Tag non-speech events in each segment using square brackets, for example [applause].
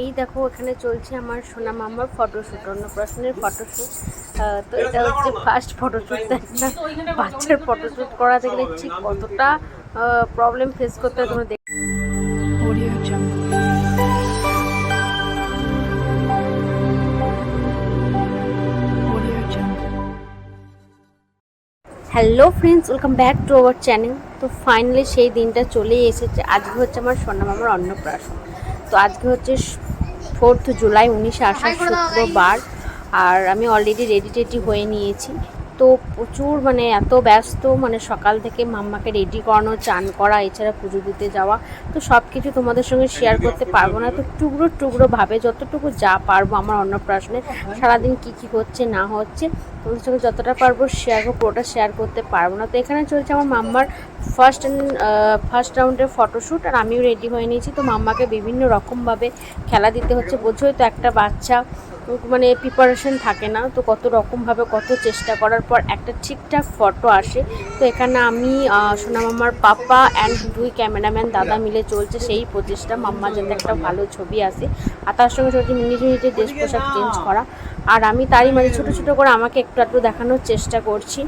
এই দেখো এখানে চলছে আমার সোনা মামার ফটোশ্যুট অন্নপ্রাশনের ফটোশ্যুট তো এটা হচ্ছে ফার্স্ট ফটোশ্যুট একটা বাচ্চার ফটোশ্যুট করাতে গেলে ঠিক কতটা প্রবলেম ফেস করতে হয় তোমরা. Hello friends welcome back to our channel তো ফাইনালি সেই দিনটা চলেই এসেছে। আজকে হচ্ছে আমার সোনা মামার অন্নপ্রাশন। তো আজকে হচ্ছে ফোর্থ জুলাই উনিশে আসার শুক্রবার। আর আমি অলরেডি রেডি টেডি হয়ে নিয়েছি। তো প্রচুর মানে এত ব্যস্ত মানে সকাল থেকে মাম্মাকে রেডি করানো চান করা এছাড়া পুজো দিতে যাওয়া। তো সব কিছু তোমাদের সঙ্গে শেয়ার করতে পারব না। তো টুকরো টুকরো ভাবে যতটুকু যা পারব আমার অন্নপ্রাশনে সারাদিন কি কি হচ্ছে না হচ্ছে তোমাদের সঙ্গে যতটা পারব শেয়ার করব পুরোটা শেয়ার করতে পারব না। তো এখানে চলছে আমার মাম্মার ফার্স্ট ফার্স্ট রাউন্ডের ফটোশ্যুট আর আমিও রেডি হয়ে নিয়েছি। তো মাম্মাকে বিভিন্ন রকমভাবে খেলা দিতে হচ্ছে। বোঝোই তো একটা বাচ্চা মানে প্রিপারেশন থাকে না। তো কত রকমভাবে কত চেষ্টা করার পর একটা ঠিকঠাক ফটো আসে। তো এখানে আমি আহ, সোনা মামার পাপা অ্যান্ড দুই ক্যামেরাম্যান দাদা মিলে চলছে সেই প্রচেষ্টা। মাম্মা যাতে একটা ভালো ছবি আসে। আর তার সঙ্গে সঙ্গে নিজে নিজে ড্রেস পোশাক চেঞ্জ করা। আর আমি তারই মাঝে ছোটো ছোটো করে আমাকে একটু একটু দেখানোর চেষ্টা করছি।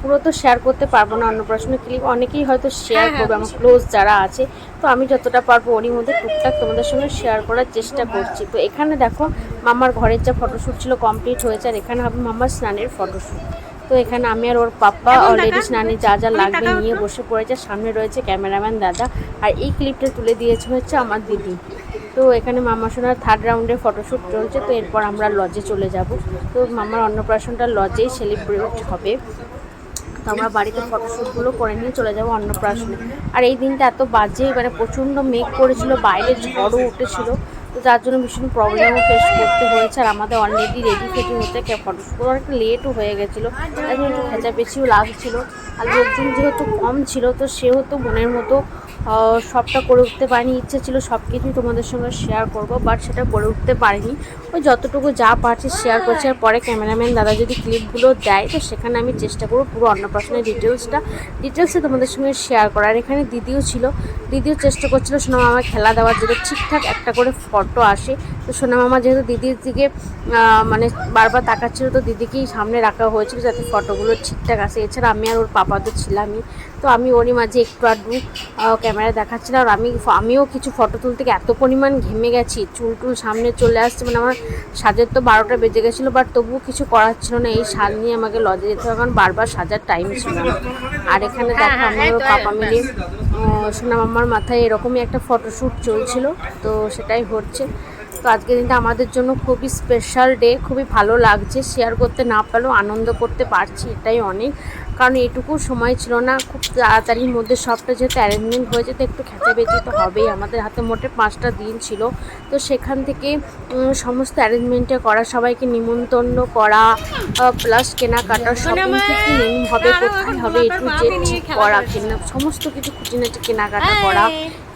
পুরো তো শেয়ার করতে পারব না অন্নপ্রাশনের ক্লিপ অনেকেই হয়তো শেয়ার করবে আমার ক্লোজ যারা আছে তো আমি যতটা পারব ওরই মধ্যে টুকটাক তোমাদের সঙ্গে শেয়ার করার চেষ্টা করছি। তো এখানে দেখো মামার ঘরের যা ফটোশ্যুট ছিল কমপ্লিট হয়েছে আর এখানে হবে মামার স্নানের ফটোশ্যুট তো এখানে আমি আর ওর পাপ্পা অলরেডি স্নানে যা যা লাগবে নিয়ে বসে পড়েছে সামনে রয়েছে ক্যামেরাম্যান দাদা। আর এই ক্লিপটা তুলে দিয়েছে হচ্ছে আমার দিদি। তো এখানে মামা সোনার থার্ড রাউন্ডের ফটোশ্যুট চলছে, তো এরপর আমরা লজে চলে যাব। তো মামার অন্নপ্রাশনটা লজেই সেলিব্রেট হবে। তো আমরা বাড়িতে ফটোশ্যুটগুলো করে নিয়ে চলে যাব অন্নপ্রাশনে। আর এই দিনটা এত বাজে মানে প্রচণ্ড মেঘ করেছিল, বাইরে ঝড়ও উঠেছিল। যার জন্য ভীষণ প্রবলেমও ফেস করতে হয়েছে আর আমাদের অলরেডি রেডি ফেডি হতে ফটোশ্যুট করে অনেকটা লেটও হয়ে গেছিল। তাই জন্য একটু খেঁচাপেচিও লাগছিল আর লোকজন যেহেতু কম ছিল, তো সেহেতু মনের মতো সবটা করে উঠতে পারিনি। ইচ্ছে ছিল সব কিছুই তোমাদের সঙ্গে শেয়ার করব বাট সেটা করে উঠতে পারিনি। ওই যতটুকু যা পারছি শেয়ার করছি। আর পরে ক্যামেরাম্যান দাদা যদি ক্লিপগুলো দেয়, তো সেখানে আমি চেষ্টা করব পুরো অন্নপ্রাশনের ডিটেলসটা ডিটেলসে তোমাদের সঙ্গে শেয়ার করার। এখানে দিদিও ছিল। দিদিও চেষ্টা করছিল, সোনা আমার খেলা দেওয়ার জন্য ঠিকঠাক একটা করে ফটো আসে। তো সোনা মামা যেহেতু দিদির দিকে মানে বারবার তাকাচ্ছিল তো দিদিকেই সামনে রাখা হয়েছিল যাতে ফটোগুলো ঠিকঠাক আসে। এছাড়া আমি আর ওর পাপা তো ছিলামই। তো আমি ওরই মাঝে একটু আধটু ক্যামেরা দেখাচ্ছিলাম। আর আমি আমিও কিছু ফটো তুলতে গিয়ে এত পরিমাণ ঘেমে গেছি। চুল টুল সামনে চলে আসছে মানে আমার সাজের তো বারোটা বেজে গেছিল বাট তবুও কিছু করার ছিল না। এই সাজ নিয়ে আমাকে লজে যেতে হবে কারণ বারবার সাজার টাইম ছিল না। আর এখানে দেখো আমি ওর পাপা মিলে আহ, সোনা মামার মাথায় এরকমই একটা ফটোশ্যুট চলছিল তো সেটাই হচ্ছে। তো আজকের দিনটা আমাদের জন্য খুবই স্পেশাল ডে খুবই ভালো লাগছে। শেয়ার করতে না পারলেও আনন্দ করতে পারছি এটাই অনেক। কারণ এটুকু সময় ছিল না খুব তাড়াতাড়ির মধ্যে সবটা যেহেতু অ্যারেঞ্জমেন্ট হয়েছে তো একটু খেঁচাবেচি তো হবেই। আমাদের হাতে মোটে পাঁচটা দিন ছিল। তো সেখান থেকে সমস্ত অ্যারেঞ্জমেন্টে করা সবাইকে নিমন্ত্রণ করা প্লাস কেনাকাটা শপিং থেকে নেম হবে কোথায় হবে একটু যে ঠিক করা কেনা সমস্ত কিছু খুঁটিনাটি কেনাকাটা করা।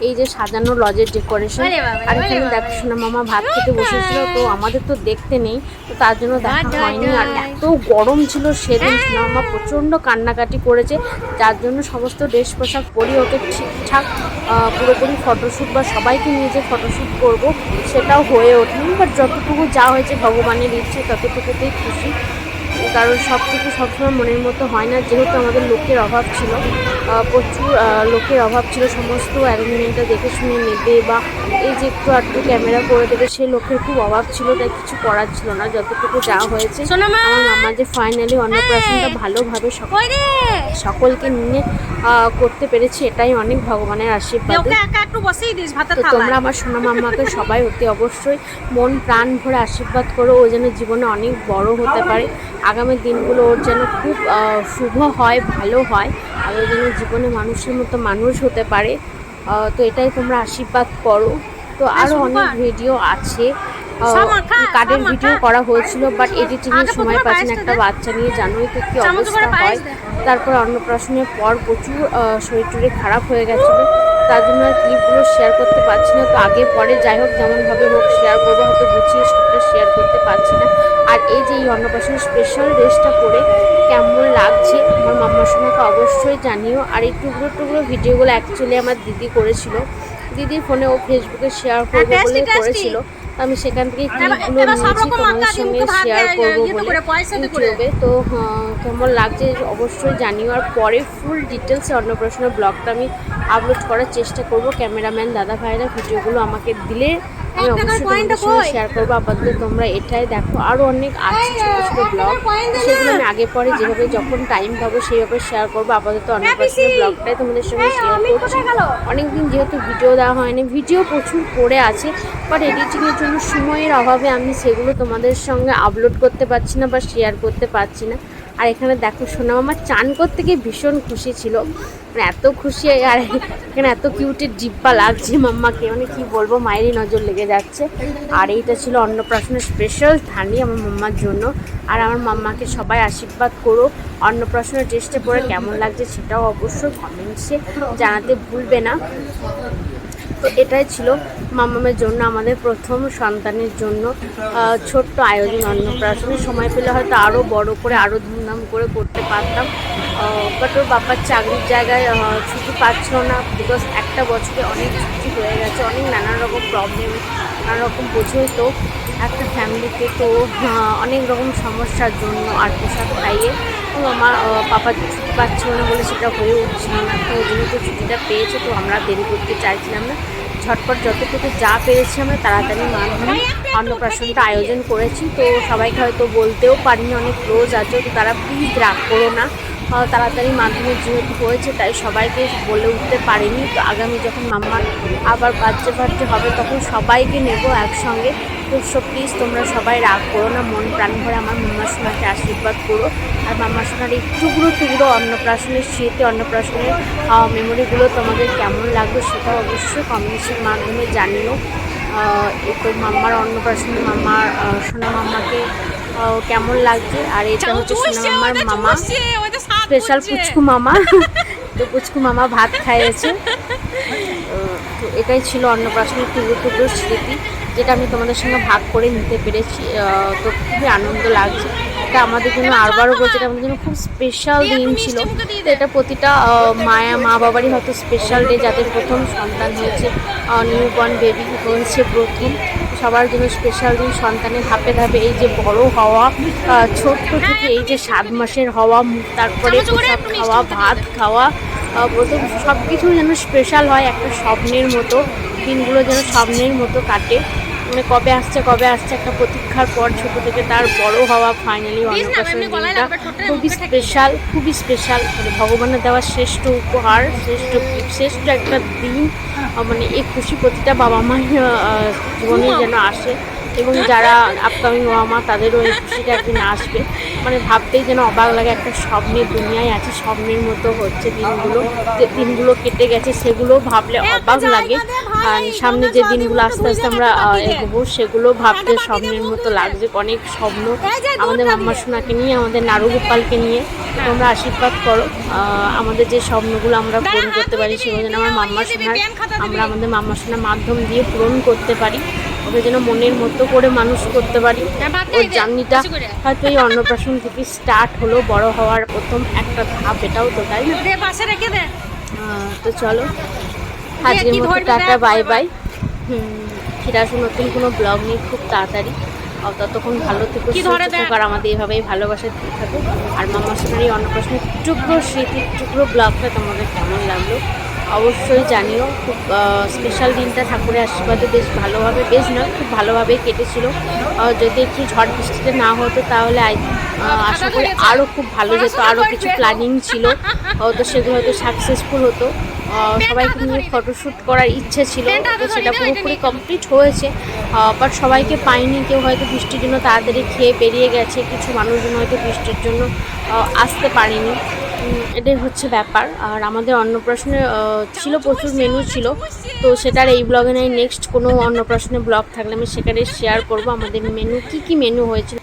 এই যে সাজানো লজের ডেকোরেশন আর এখানে দেখো সোনা মামা ভাত খেতে বসেছিল তো আমাদের তো দেখতে নেই তো তার জন্য দেখা হয়নি। আর এত গরম ছিল সেদিন সোনা মামা প্রচণ্ড কান্নাকাটি করেছে যার জন্য সমস্ত ড্রেস পোশাক পরি ওকে ঠিকঠাক পুরোপুরি ফটোশ্যুট বা সবাইকে নিয়ে যে ফটোশ্যুট করব সেটাও হয়ে ওঠেনি। বাট যতটুকু যা হয়েছে ভগবানের ইচ্ছে ততটুকুতেই খুশি। কারণ সব কিছু সবসময় মনের মতো হয় না। যেহেতু আমাদের লোকের অভাব ছিল প্রচুর লোকের অভাব ছিল সমস্ত অ্যারেঞ্জমেন্টটা দেখে শুনে নেবে বা এই যে একটু আধটু ক্যামেরা করে দেবে সেই লোকের খুব অভাব ছিল তাই কিছু করার ছিল না। যতটুকু যা হয়েছে আমার মামা যে ফাইনালি অন্নপ্রাশনটা ভালোভাবে সক- সকলকে নিয়ে করতে পেরেছি এটাই অনেক ভগবানের আশীর্বাদ। তোমরা আমার সোনা মাম্মাকে সবাই অতি অবশ্যই মন প্রাণ ভরে আশীর্বাদ করো ও যেন জীবনে অনেক বড় হতে পারে। আগামী দিনগুলো ওর যেন খুব শুভ হয় ভালো হয় আর ও যেন জীবনে মানুষের মতো মানুষ হতে পারে। তো এটাই তোমরা আশীর্বাদ করো। তো আরও অনেক ভিডিও আছে। কার্ডের ভিডিও করা হয়েছিল বাট এডিটিং এর সময় প্রথমে পাচ্ছি না একটা বাচ্চা নিয়ে জানোই তো কি অবস্থা হয়। তারপর অন্নপ্রাশনের পর প্রচুর শরীর টরীর খারাপ হয়ে গেছিল। তার জন্য আর ক্লিপগুলো শেয়ার করতে পারছি না। তো আগে পরে যাই হোক যেমনভাবে হোক শেয়ার করব হয়তো গুছিয়ে সবটা শেয়ার করতে পারছি না। আর এই যে এই অন্নপ্রাশনের স্পেশাল ড্রেসটা পরে কেমন লাগছে আমার মাম্মার সঙ্গে অবশ্যই জানিও। আর এই টুকরো টুকরো ভিডিওগুলো অ্যাকচুয়ালি আমার দিদি করেছিল। দিদির ফোনে ও ফেসবুকে শেয়ার করবে হ্যাঁ, বলে। করেছিল। আমি সেখান থেকে ক্লিপগুলো নিয়েছি তোমাদের সঙ্গে শেয়ার করব ইয়েতে বলে ইউটিউবে তো হ্যাঁ, কেমন লাগছে অবশ্যই জানিও। আর পরে ফুল ডিটেলসে অন্নপ্রাশনের ব্লগটা আমি আপলোড করার চেষ্টা করব। ক্যামেরাম্যান দাদা ভাইরা ভিডিওগুলো আমাকে দিলে আমি অবশ্যই তোমাদের শেয়ার করব। আপাতত তোমরা এটাই দেখো। আরও অনেক আছে ছোটো ছোটো ব্লগ। সেগুলো আমি আগে পরে যেভাবে যখন টাইম পাবো সেইভাবে শেয়ার করব। আপাতত পিসি। ব্লগটাই তোমাদের সঙ্গে শেয়ার অমিত করছি? অনেকদিন যেহেতু ভিডিও দেওয়া হয়নি ভিডিও প্রচুর পড়ে আছে বাট এডিটিংয়ের জন্য সময়ের অভাবে আমি সেগুলো তোমাদের সঙ্গে আপলোড করতে পারছি না বা শেয়ার করতে পারছি না। আর এখানে দেখো সোনাম আমার চান করতে গিয়ে ভীষণ খুশি ছিল। মানে এত খুশি, আর এখানে এত কিউটের জিব্বা লাগছে মাম্মাকে। মানে কি বলব, মায়েরই নজর লেগে যাচ্ছে। আর এইটা ছিল অন্নপ্রাশনের স্পেশাল থালি আমার মাম্মার জন্য। আর আমার মাম্মাকে সবাই আশীর্বাদ করো অন্নপ্রাশনের টেস্টে পরে কেমন লাগছে সেটাও অবশ্যই কমেন্টসে জানাতে ভুলবে না। তো এটাই ছিল মামামের জন্য, আমাদের প্রথম সন্তানের জন্য ছোট্ট আয়োজন অন্নপ্রাশনের সময় পেলে হয়তো আরও বড় করে আরও ধুমধাম করে করতে পারতাম। বাট ওর বাবার চাকরির জায়গায় ছুটি পাচ্ছিল না বিকজ একটা বছরে অনেক ছুটি হয়ে গেছে, অনেক নানান রকম প্রবলেম নানা রকম বোঝে তো। একটা ফ্যামিলিতে তো অনেক রকম সমস্যার জন্য আর পোশাক খাইয়ে তো আমার পাপা ছুটি পাচ্ছিল না বলে সেটা হয়ে উঠছিল না। তো যেহেতু ছুটিটা পেয়েছে তো আমরা দেরি করতে চাইছিলাম না। ঝটপট যতটুকু যা পেরেছি আমরা তাড়াতাড়ি মাধ্যমে অন্নপ্রাশনটা আয়োজন করেছি। তো সবাইকে হয়তো বলতেও পারিনি, অনেক ক্লোজ আছে, তো তারা প্লিজ রাগ করো না। তাড়াতাড়ি মাধ্যমে যেহেতু হয়েছে, তাই সবাইকে বলে উঠতে পারিনি। তো আগামী যখন মাম্মার আবার বাচ্চা বাচ্চা হবে, তখন সবাইকে নেব একসঙ্গে। তো সব প্লিজ তোমরা সবাই রাগ করো না, মন প্রাণ ভরে আমার মাম্মার সোনাকে আশীর্বাদ করো। আর মাম্মার সোনার এই টুকরো টুকরো অন্নপ্রাশনের স্মৃতি, অন্নপ্রাশনের মেমোরিগুলো তোমাদের কেমন লাগবে সেটা অবশ্যই কমেন্টসের মাধ্যমে জানিও। তো মাম্মার অন্নপ্রাশনে মাম্মার সোনা মাম্মাকে কেমন লাগছে? আর এটা হচ্ছে মাম্মার মামা। স্পেশাল পুচকু মামা। তো পুচকু মামা ভাত খাইয়েছে। [laughs] তো এটাই ছিল অন্নপ্রাশনের টুকরো টুকরো স্মৃতি যেটা আমি তোমাদের সঙ্গে ভাগ করে নিতে পেরেছি। তো খুবই আনন্দ লাগছে। এটা আমাদের জন্য আরবারও বলছে এটা আমাদের জন্য খুব স্পেশাল দিন ছিল। তো এটা প্রতিটা মায়া মা বাবারই হয়তো স্পেশাল ডে যাদের প্রথম সন্তান হয়েছে নিউ বর্ন বেবি হয়েছে প্রথম। সবার জন্য স্পেশাল দিন। সন্তানের ধাপে ধাপে এই যে বড় হওয়া ছোট্ট থেকে এই যে সাত মাসের হওয়া তারপরে প্রসাদ খাওয়া ভাত খাওয়া প্রথম সব কিছু যেন স্পেশাল হয় একটা স্বপ্নের মতো। দিনগুলো যেন স্বপ্নের মতো কাটে। মানে কবে আসছে কবে আসছে একটা প্রতীক্ষার পর ছোট থেকে তার বড় হওয়া ফাইনালি অন্নপ্রাশনের দিনটা খুবই স্পেশাল খুবই স্পেশাল মানে ভগবানের দেওয়া শ্রেষ্ঠ উপহার শ্রেষ্ঠ শ্রেষ্ঠ একটা দিন মানে এই খুশি প্রতিটা বাবা মায়ের আহ, জীবনে যেন আসে। এবং যারা আপকামিং মা তাদেরও এই খুশিটা একদিন আসবে। মানে ভাবতেই যেন অবাক লাগে একটা স্বপ্নের দুনিয়ায় আছে স্বপ্নের মতো হচ্ছে দিনগুলো। যে দিনগুলো কেটে গেছে সেগুলো ভাবলে অবাক লাগে। আর সামনে যে দিনগুলো আস্তে আস্তে আমরা এগোবো সেগুলো ভাবতে স্বপ্নের মতো লাগছে। অনেক স্বপ্ন। আমাদের মাম্মা সোনাকে নিয়ে আমাদের নাড়ু গোপালকে নিয়ে তোমরা আশীর্বাদ করো। আমাদের যে স্বপ্নগুলো আমরা পূরণ করতে পারি সেগুলো যেন আমার মাম্মা সোনার আমরা আমাদের মাম্মা সোনার মাধ্যম দিয়ে পূরণ করতে পারি। ওকে যেন মনের মতো করে মানুষ করতে পারি। ওর জার্নিটা হয়তো এই অন্নপ্রাশন থেকে স্টার্ট হলো বড় হওয়ার প্রথম একটা ধাপ এটাও তো তাই না? তো চলো। আজকের মতো টাটা বাই বাই ফিরে আসব নতুন কোনো ব্লগ নিয়ে খুব তাড়াতাড়ি। আর ততক্ষণ ভালো থেকো আর আমাদের এভাবেই ভালোবাসা দিয়ে থাকো। আর মামা সোনার অন্নপ্রাশনের টুকরো স্মৃতির টুকরো ব্লগটা তোমাদের কেমন লাগল? অবশ্যই জানিও, খুব স্পেশাল দিনটা ঠাকুরের আশীর্বাদে বেশ ভালোভাবে, বেশ নয়, খুব ভালোভাবেই কেটেছিল। যদি একটু ঝড় বৃষ্টিতে না হতো তাহলে আশা করি আরও খুব ভালো যেত আরও কিছু প্ল্যানিং ছিল। হয়তো সেগুলো হয়তো সাকসেসফুল হতো। সবাইকে নিয়ে ফটোশ্যুট করার ইচ্ছে ছিল তো সেটা পুরোপুরি কমপ্লিট হয়েছে। বাট সবাইকে পাইনি, কেউ হয়তো বৃষ্টির জন্য তাড়াতাড়ি খেয়ে বেরিয়ে গেছে, কিছু মানুষজন হয়তো বৃষ্টির জন্য আসতে পারেনি। এটাই হচ্ছে ব্যাপার। আর আমাদের অন্নপ্রাশনে ছিল প্রচুর মেনু ছিল। তো সেটার এই ব্লগে নাই নেক্সট কোনো অন্নপ্রাশনে ব্লগ থাকলে আমি সেখানে শেয়ার করব। আমাদের মেনু কি কি মেনু হয়েছিল?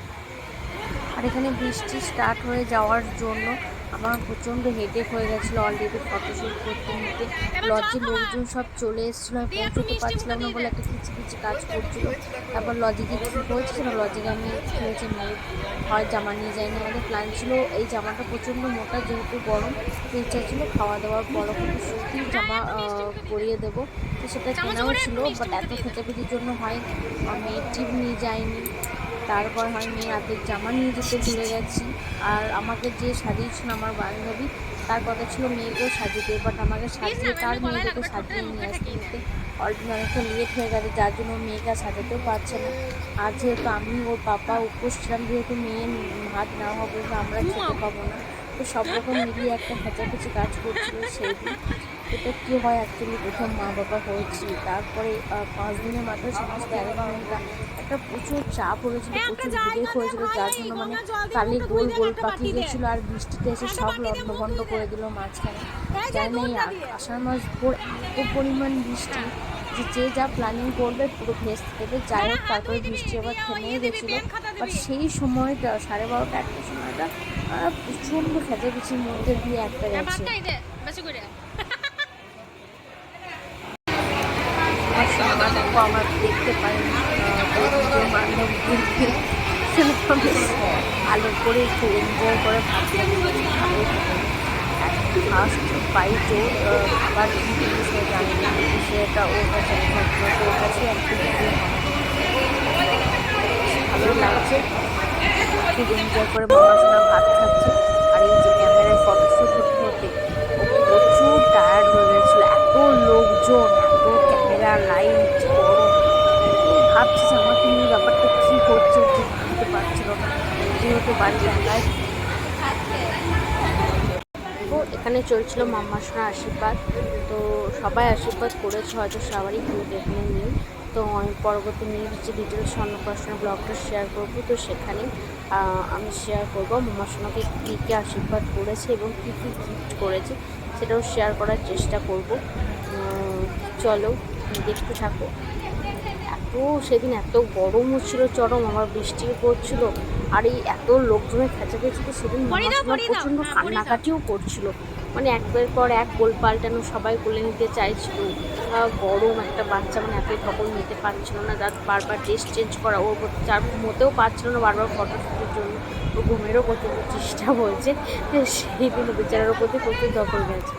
আর এখানে বৃষ্টি স্টার্ট হয়ে যাওয়ার জন্য আমার প্রচণ্ড হেডেক হয়ে গেছিল অলরেডি ফটোশ্যুট করতে নিতে। লজে লোকজন সব চলে এসেছিল আমি পৌঁছতে পারছিলাম না বলে একটা কিছু কিছু কাজ করছিল। তারপর লজিকে কী হয়েছিল লজিকে আমি কী হয়েছে মেয়ে হয় জামা নিয়ে যাইনি আমাদের প্ল্যান ছিল এই জামাটা প্রচণ্ড মোটা যেহেতু গরম ইচ্ছা ছিল খাওয়া দাওয়ার পরও কিন্তু সুতির জামা পরিয়ে দেবো। তো সেটা কেনাও ছিল বাট এত খেচাপিটির জন্য হয় আমি টিপ নিয়ে যায়নি তারপর হয় মেয়ে হাতের জামা নিয়ে যেতে ভুলে গেছি। আর আমাকে যে সাজিয়েছিল আমার বান্ধবী, তার কথা ছিল মেয়েকেও সাজিয়ে বাট আমাকে সাজিয়ে, তার মেয়েকে সাজিয়ে নিয়ে আসতে নিতে অলরেডি অনেকটা লেট হয়ে গেছে, যার জন্য মেয়েকে সাজাতেও পারছে না। আর যেহেতু আমি ওর পাপা উপোস ছিলাম, যেহেতু মেয়ে ভাত না পর্যন্ত আমরা খেতে পাবো না। তো সব রকম মিলিয়ে একটা খেঁচাখেচি কাজ করছিল সেই দিন। এটা কী হয় অ্যাকচুয়ালি প্রথম মা বাবা হয়েছি তারপরে পাঁচ দিনের মাথায় সমস্ত অ্যারেঞ্জমেন্টটা একটা প্রচুর চাপ হয়েছিল প্রচুর ভিড়ে হয়েছিল যার জন্য মানে কালি গোল গোল পাখি গেছিল আর বৃষ্টিতে এসে সব লন্ডভন্ড করে দিল মাঝখানে। জানি না এই আষাঢ় মাস ভোর এত পরিমাণ বৃষ্টি যে যে যা প্ল্যানিং করবে পুরো ভেস্তে দেবে যাই হোক তারপরে বৃষ্টি আবার থেমে গেছিল। বাট সেই সময়টা সাড়ে বারোটা একটা সময়টা প্রচণ্ড খেঁচাখেচির মধ্যে দিয়ে একটা গেছে আমার সমাজকে আমার দেখতে পাইনি বান্ধবীদেরকে ভালো করে একটু এনজয় করে ভাবলাম ভালো ফার্স্ট বাইটে আবার জিনিস জানি না সেটা ওর কাছে ওর কাছে একটু ভালো লাগছে। খুব এনজয় করে পড়াশোনা ভাত খাচ্ছে আর এই যে ক্যামেরায় ফটোশ্যুট করতে হতে ও প্রচুর টায়ার্ড হয়ে গেছিল এত লোকজন এত ক্যামেরা লাইট ভাবছি যে আমাকে নিয়ে ব্যাপারটা কী হচ্ছে ঠিক বুঝতে পারছিল না তো এখানে চলছিল মাম্মাসরা আশীর্বাদ। তো সবাই আশীর্বাদ করেছে, হয়তো সবারই কিন্তু এখানে নেই তো আমি পরবর্তী নিয়ে হচ্ছে ডিটেলস অন্নপ্রাশন ব্লগটা শেয়ার করব। তো সেখানে আমি শেয়ার করব। মাম্মাসোনাকে কী কী আশীর্বাদ করেছে এবং কী কী গিফট করেছে, সেটাও শেয়ার করার চেষ্টা করব। চলো, দেখতে থাকো। সেদিন এত গরমও ছিল চরম আমার বৃষ্টিও পড়ছিল আর এই এত লোকজনের খেঁচাখেচিতে সেদিন প্রচণ্ড কান্নাকাটিও করছিল। মানে একবার পর এক গোল পাল্টানো সবাই কোলে নিতে চাইছিল। গরম একটা বাচ্চা মানে এতই সকল নিতে পারছিল না যার বারবার ড্রেস চেঞ্জ করা ওর যার মতেও পারছিল না বারবার ফটো শুটের জন্য। ও ঘুমেরও প্রচণ্ড চেষ্টা হয়েছে সেই দিন বেচারার প্রতি প্রচুর দখল গেছে